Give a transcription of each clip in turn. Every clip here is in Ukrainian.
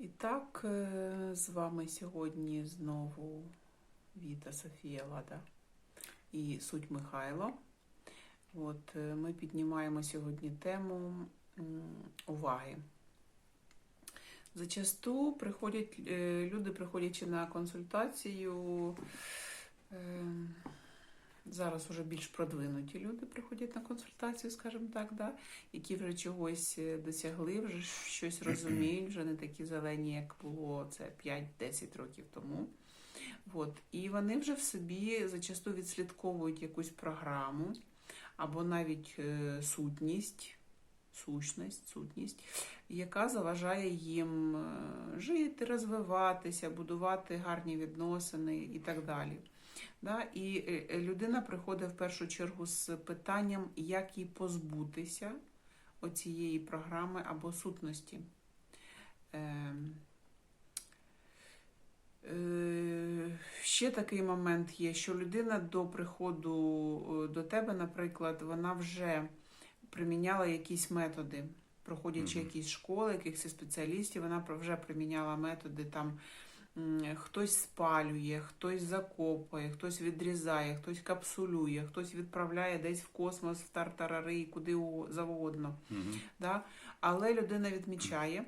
І так, е, з вами сьогодні знову Віта Софія Лада і Суть Михайло. От, е, ми піднімаємо сьогодні тему уваги. Зачасту приходять, е, люди, приходячи на консультацію, е, зараз уже більш продвинуті люди приходять на консультацію, скажімо так, да, які вже чогось е, досягли, вже щось розуміють, вже не такі зелені, як було це 5-10 років тому. От. І вони вже в собі зачасту відслідковують якусь програму або навіть е, сутність, сущність, сутність, яка заважає їм е, жити, розвиватися, будувати гарні відносини і так далі. Да? І е, е, людина приходить в першу чергу з питанням, як їй позбутися оцієї програми або сутності. Ем, Е, Ще такий момент є, що людина до приходу е, до тебе, наприклад, вона вже приміняла якісь методи, проходячи Мгм. якісь школи, якихось спеціалістів, вона вже приміняла методи там. Хтось спалює, хтось закопує, хтось відрізає, хтось капсулює, хтось відправляє десь в космос, в тартарари, куди завгодно. Да? Але людина відмічає,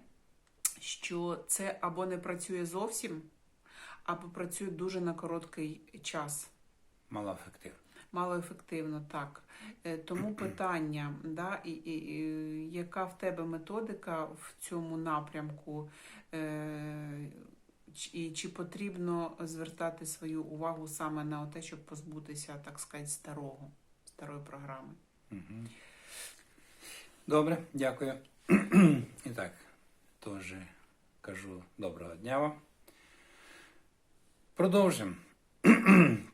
що це або не працює зовсім, або працює дуже на короткий час. Малоефективно. Малоефективно, так. Е, Тому питання, да, і, і, і, яка в тебе методика в цьому напрямку, е, і чи потрібно звертати свою увагу саме на те, щоб позбутися, так сказати, старого, старої програми? Добре, дякую. І так, теж кажу доброго дня вам. Продовжимо.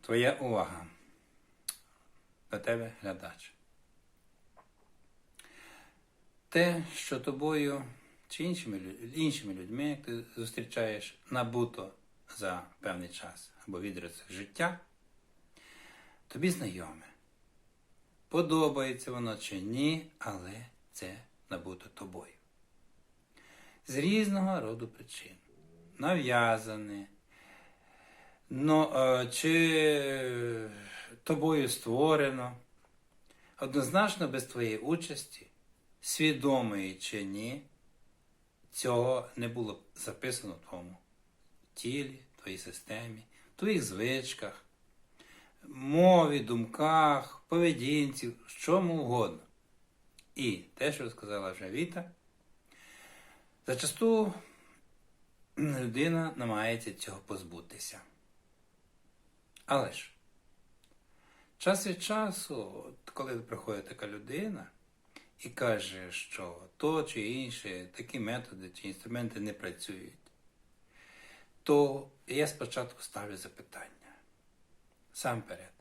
Твоя увага. До тебе глядач. Те, що тобою чи іншими, іншими людьми, як ти зустрічаєш, набуто за певний час або відрізок життя, тобі знайоме. Подобається воно чи ні, але це набуто тобою. З різного роду причин. Нав'язане, но, е, чи тобою створено, однозначно без твоєї участі, свідомої чи ні, цього не було записано в твоєму тілі, твоїй системі, твоїх звичках, мові, думках, поведінці, в чому угодно. І те, що сказала вже Віта, зачасту людина намагається цього позбутися. Але ж, час від часу, коли приходить така людина і каже, що то чи інше, такі методи чи інструменти не працюють, то я спочатку ставлю запитання. Сам перед.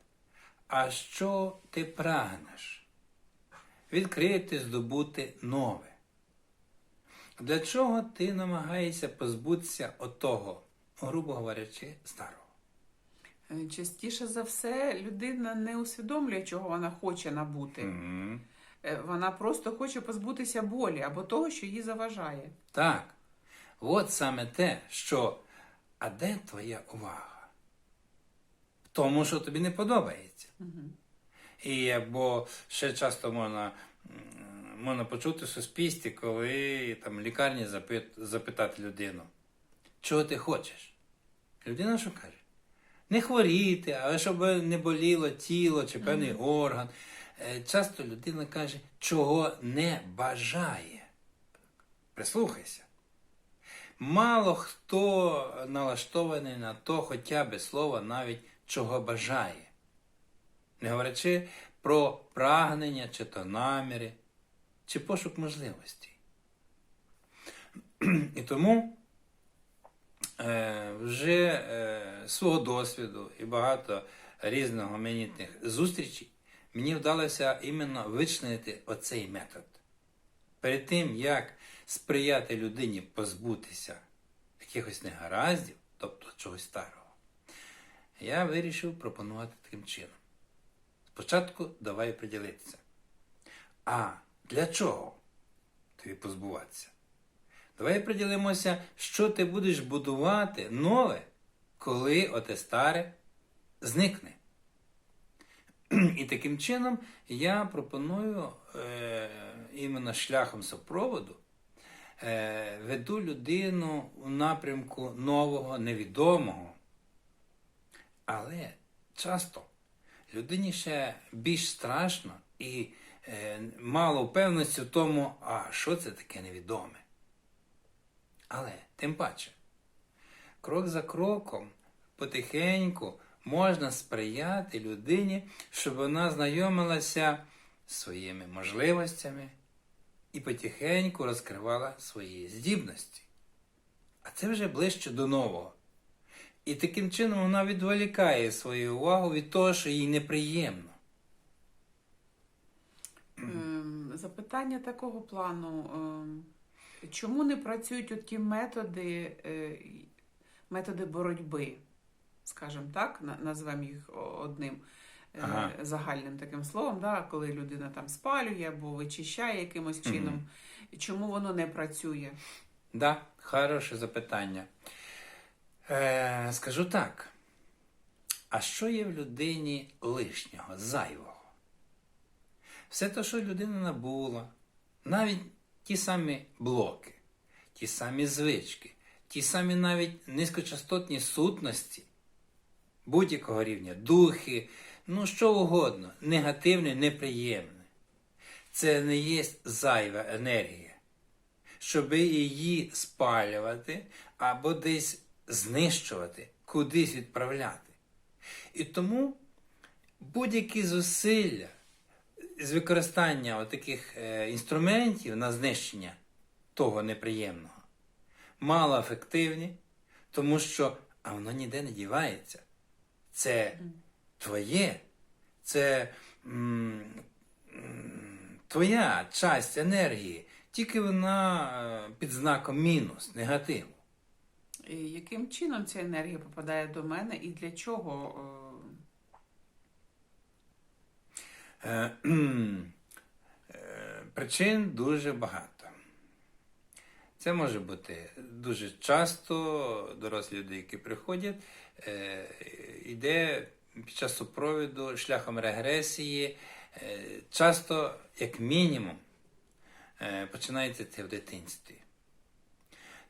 А що ти прагнеш? Відкрити, здобути нове. Для чого ти намагаєшся позбутися отого, грубо говорячи, старого? Е, Частіше за все, людина не усвідомлює, чого вона хоче набути. Е, Вона просто хоче позбутися болі або того, що їй заважає. Так. От саме те, що а де твоя увага? В тому, що тобі не подобається. І бо ще часто можна, можна почути в суспільстві, коли там в лікарні запит, запитати людину, чого ти хочеш? Людина що каже? Не хворіти, але щоб не боліло тіло чи певний орган. Е, Часто людина каже, чого не бажає. Прислухайся. Мало хто налаштований на то хоча б слово навіть чого бажає не говорячи про прагнення чи то наміри, чи пошук можливостей. І тому е, вже е, свого досвіду і багато різноманітних зустрічей мені вдалося іменно вичленити оцей метод. Перед тим, як сприяти людині позбутися якихось негараздів, тобто чогось старого, я вирішив пропонувати таким чином. Спочатку давай приділитися. А для чого тобі позбуватися? Давай приділимося, що ти будеш будувати нове, коли оте старе зникне. І таким чином я пропоную е, іменно шляхом супроводу е, веду людину у напрямку нового, невідомого. Але часто людині ще більш страшно і е, мало впевненості в тому, а що це таке невідоме. Але тим паче, крок за кроком, потихеньку можна сприяти людині, щоб вона знайомилася з своїми можливостями і потихеньку розкривала свої здібності. А це вже ближче до нового. І таким чином вона відволікає свою увагу від того, що їй неприємно. Ем, Запитання такого плану. ем, Чому не працюють от ті методи, е, методи боротьби, скажімо так, на- назвемо їх одним е, Ага. загальним таким словом, да, коли людина там спалює або вичищає якимось чином. Чому воно не працює? Да, хороше запитання. Е, скажу так. А що є в людині лишнього, зайвого? Все те, що людина набула, навіть ті самі блоки, ті самі звички, ті самі навіть низькочастотні сутності будь-якого рівня, духи, ну що угодно, негативне, неприємне. Це не є зайва енергія щоб її спалювати або десь знищувати, кудись відправляти. І тому будь-які зусилля з використання таких інструментів на знищення того неприємного мало ефективні, тому що а воно ніде не дівається. Це твоє, це м, м, твоя часть енергії, тільки вона е, під знаком мінус, негативу. І яким чином ця енергія попадає до мене і для чого? е, Е, Причин дуже багато. Це може бути дуже часто дорослі люди, які приходять, йде під час супровіду шляхом регресії. е, Часто, як мінімум, е, починається це в дитинстві.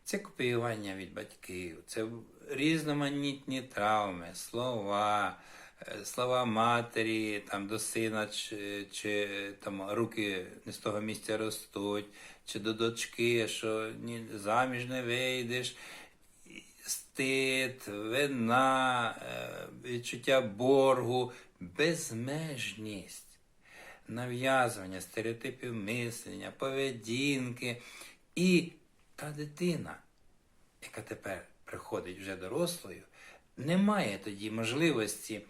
Це копіювання від батьків, це різноманітні травми, слова, е, слова матері там, до сина, чи, чи там, руки не з того місця ростуть, чи до дочки, що ні, заміж не вийдеш, стид, вина, е, відчуття боргу, безмежність нав'язування стереотипів мислення, поведінки. І та дитина, яка тепер приходить вже дорослою, не має тоді можливості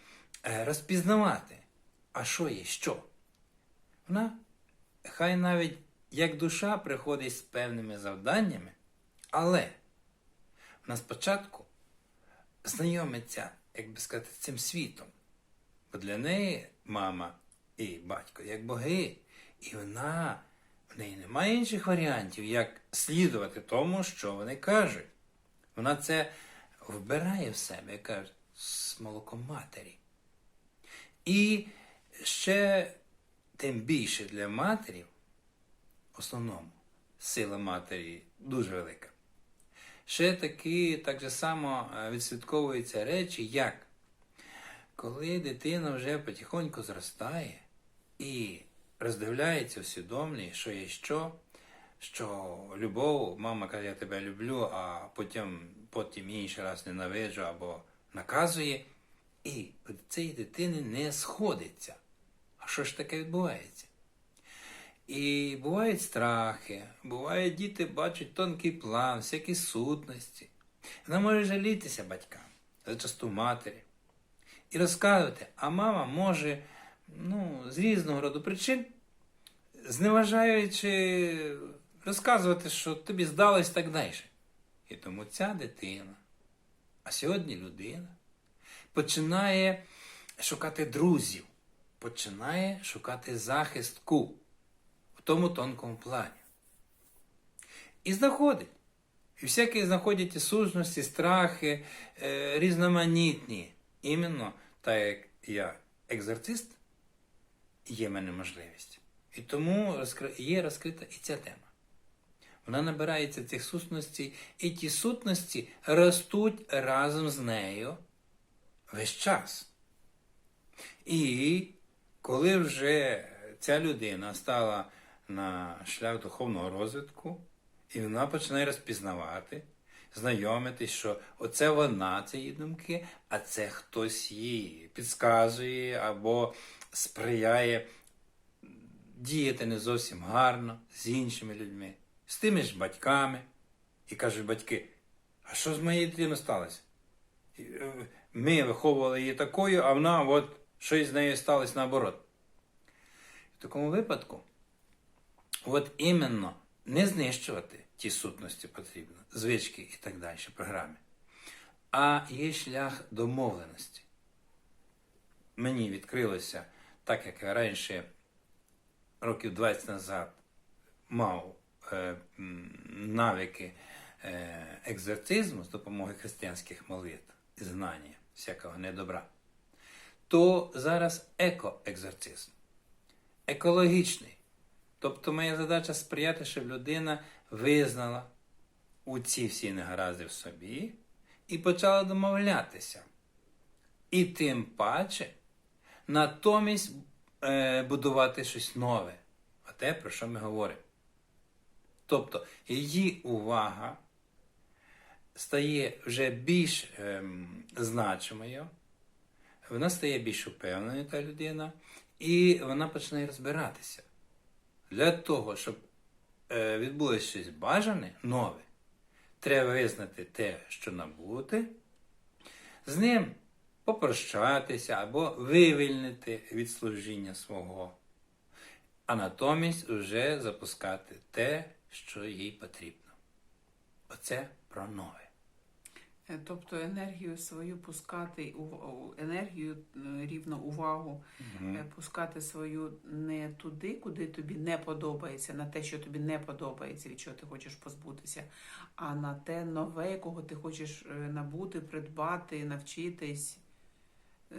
е, розпізнавати, а що є що. Вона хай навіть як душа приходить з певними завданнями, але вона спочатку знайомиться, як би сказати, цим світом. Бо для неї мама і батько як боги, і вона в неї немає інших варіантів, як слідувати тому, що вони кажуть. Вона це вбирає в себе, як кажуть, з молоком матері. І ще тим більше для матерів, в основному, сила матері дуже велика. Ще такі так же само е, відслідковуються речі, як коли дитина вже потихоньку зростає і роздивляється, усвідомлює, що є що, що любов, мама каже, я тебе люблю, а потім, потім інший раз ненавиджу або наказує, і цієї дитини не сходиться. А що ж таке відбувається? І бувають страхи, буває, діти бачать тонкий план, всякі сутності. Вона може жалітися батькам, зачасту матері, і розказувати, а мама може ну, з різного роду причин, зневажаючи, розказувати, що тобі здалось так далі. І тому ця дитина, а сьогодні людина, починає шукати друзів, починає шукати захистку тому тонкому плані. І знаходить І всякі знаходять і сужності, страхи, е, різноманітні. Іменно так як я екзорцист, є в мене можливість. І тому є розкрита і ця тема. Вона набирається цих сутностей, і ті сутності ростуть разом з нею весь час. І коли вже ця людина стала на шлях духовного розвитку, і вона починає розпізнавати, знайомитись, що оце вона, це її думки, а це хтось їй підказує або сприяє діяти не зовсім гарно з іншими людьми, з тими ж батьками. І кажуть батьки, а що з моєю дитиною сталося? Е, Ми виховували її такою, а вона от щось з нею сталося наоборот. В такому випадку, от іменно не знищувати ті сутності потрібно, звички і так далі, програми, а є шлях домовленості. Мені відкрилося, так як я раніше, років 20 назад, мав е, навики е, екзорцизму з допомогою християнських молитв і знання всякого недобра, то зараз екоекзорцизм, екологічний. Тобто моя задача сприяти, щоб людина визнала у ці всі негаразди в собі і почала домовлятися. І тим паче натомість е, будувати щось нове. А те, про що ми говоримо. Тобто її увага стає вже більш ем, значимою, вона стає більш упевненою, та людина, і вона починає розбиратися. Для того, щоб е, відбулося щось бажане, нове, треба визнати те, що набути, з ним попрощатися або вивільнити від служіння свого, а натомість вже запускати те, що їй потрібно. Оце про нове. Е, Тобто енергію свою пускати, енергію е, рівно увагу е, пускати свою не туди, куди тобі не подобається, на те, що тобі не подобається, від чого ти хочеш позбутися, а на те нове, якого ти хочеш набути, придбати, навчитись,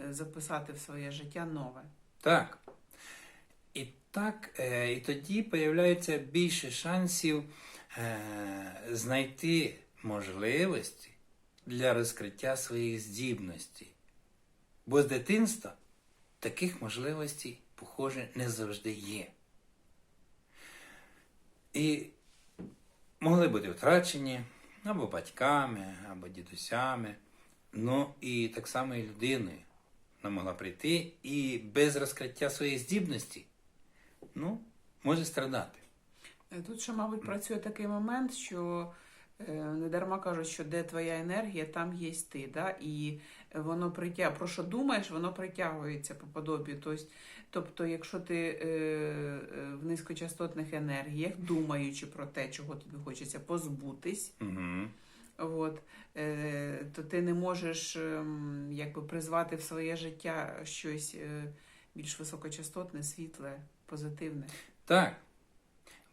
записати в своє життя нове. Так. І так, і тоді появляється більше шансів знайти можливості для розкриття своїх здібностей. Бо з дитинства таких можливостей, похоже, не завжди є. І могли бути втрачені або батьками, або дідусями, ну і так само і людиною. Вона могла прийти і без розкриття своєї здібності, ну, може страдати. Тут ще, мабуть, працює такий момент, що е, не дарма кажуть, що де твоя енергія, там є ти. Да? І воно притягує, про що думаєш, воно притягується по подобію. Тобто, якщо ти е, е, в низькочастотних енергіях, думаючи про те, чого тобі хочеться позбутись, Угу. от, то ти не можеш ем, якби, призвати в своє життя щось більш високочастотне, світле, позитивне. Так.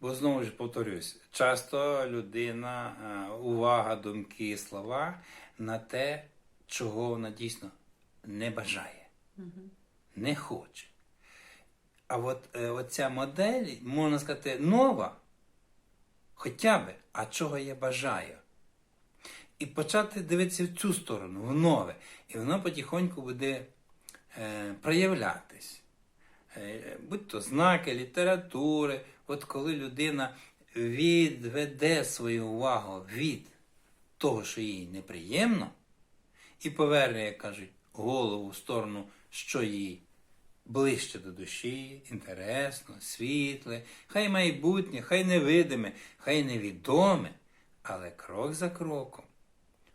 Бо знову ж повторюсь, часто людина, е, увага, думки, слова на те, чого вона дійсно не бажає, не хоче. А от е, оця модель, можна сказати, нова, хоча б, а чого я бажаю. І почати дивитися в цю сторону, в нове. І воно потихоньку буде е, проявлятись. Е, будь то знаки, літератури, от коли людина відведе свою увагу від того, що їй неприємно, і поверне, як кажуть, голову в сторону, що їй ближче до душі, інтересно, світле, хай майбутнє, хай невидиме, хай невідоме, але крок за кроком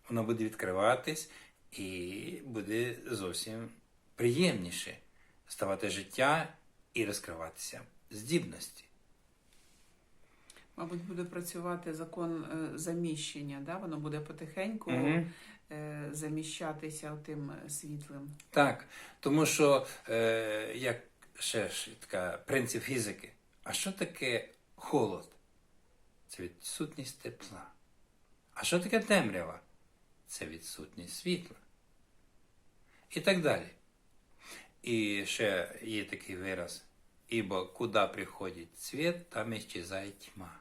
воно буде відкриватись і буде зовсім приємніше ставати життя і розкриватися здібності. Мабуть, буде працювати закон е, заміщення, да? воно буде потихеньку е, заміщатися тим світлим. Так, тому що е, як ще ж така принцип фізики, а що таке холод? Це відсутність тепла. А що таке темрява? Це відсутність світла. І так далі. І ще є такий вираз. Ібо куди приходить світ, там іщезає тьма.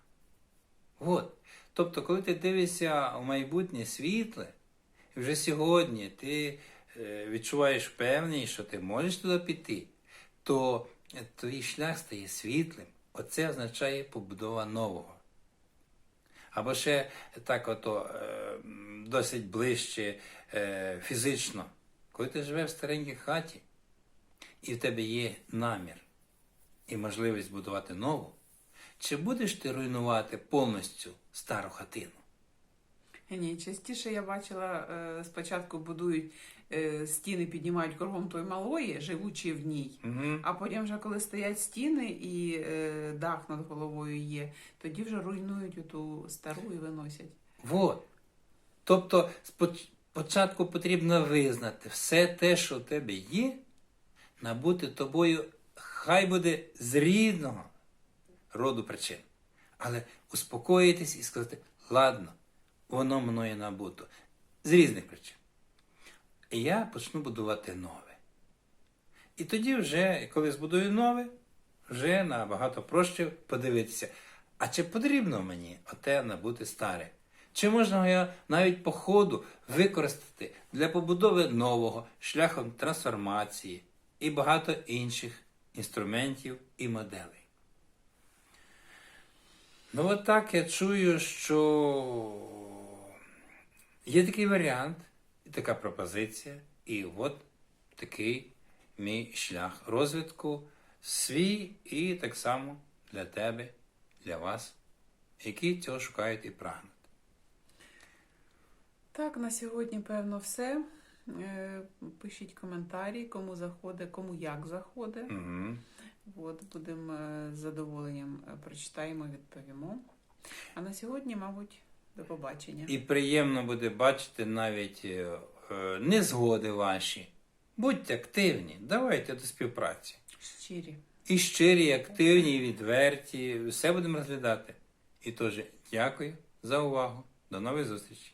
От. Тобто, коли ти дивишся в майбутнє світле, і вже сьогодні ти е, відчуваєш впевненість, що ти можеш туди піти, то твій шлях стає світлим. Оце означає побудова нового. Або ще так ото е, досить ближче е, фізично. Коли ти живеш в старенькій хаті, і в тебе є намір і можливість будувати нову, чи будеш ти руйнувати повністю стару хатину? Ні, частіше я бачила, е, спочатку будують е, стіни, піднімають кругом той малої, живучи в ній. Угу. А потім, вже коли стоять стіни і е, дах над головою є, тоді вже руйнують оту стару і виносять. Вот. Тобто спочатку потрібно визнати все те, що в тебе є, набути тобою, хай буде з рідного роду причин. Але успокоїтись і сказати, ладно, воно мною набуто. З різних причин. І я почну будувати нове. І тоді вже, коли збудую нове, вже набагато проще подивитися, а чи потрібно мені оте набути старе? Чи можна я навіть по ходу використати для побудови нового шляхом трансформації і багато інших інструментів і моделей? Ну, от так я чую, що є такий варіант, і така пропозиція, і от такий мій шлях розвитку свій і так само для тебе, для вас, які цього шукають і прагнуть. Так, на сьогодні, певно, все. Е, Пишіть коментарі, кому заходить, кому як заходить. Угу. От, будемо е, з задоволенням е, прочитаємо, відповімо. А на сьогодні, мабуть, до побачення. І приємно буде бачити навіть е, незгоди ваші. Будьте активні, давайте до співпраці. Щирі. І щирі, і активні, і відверті. Все будемо розглядати. І теж дякую за увагу. До нових зустрічей.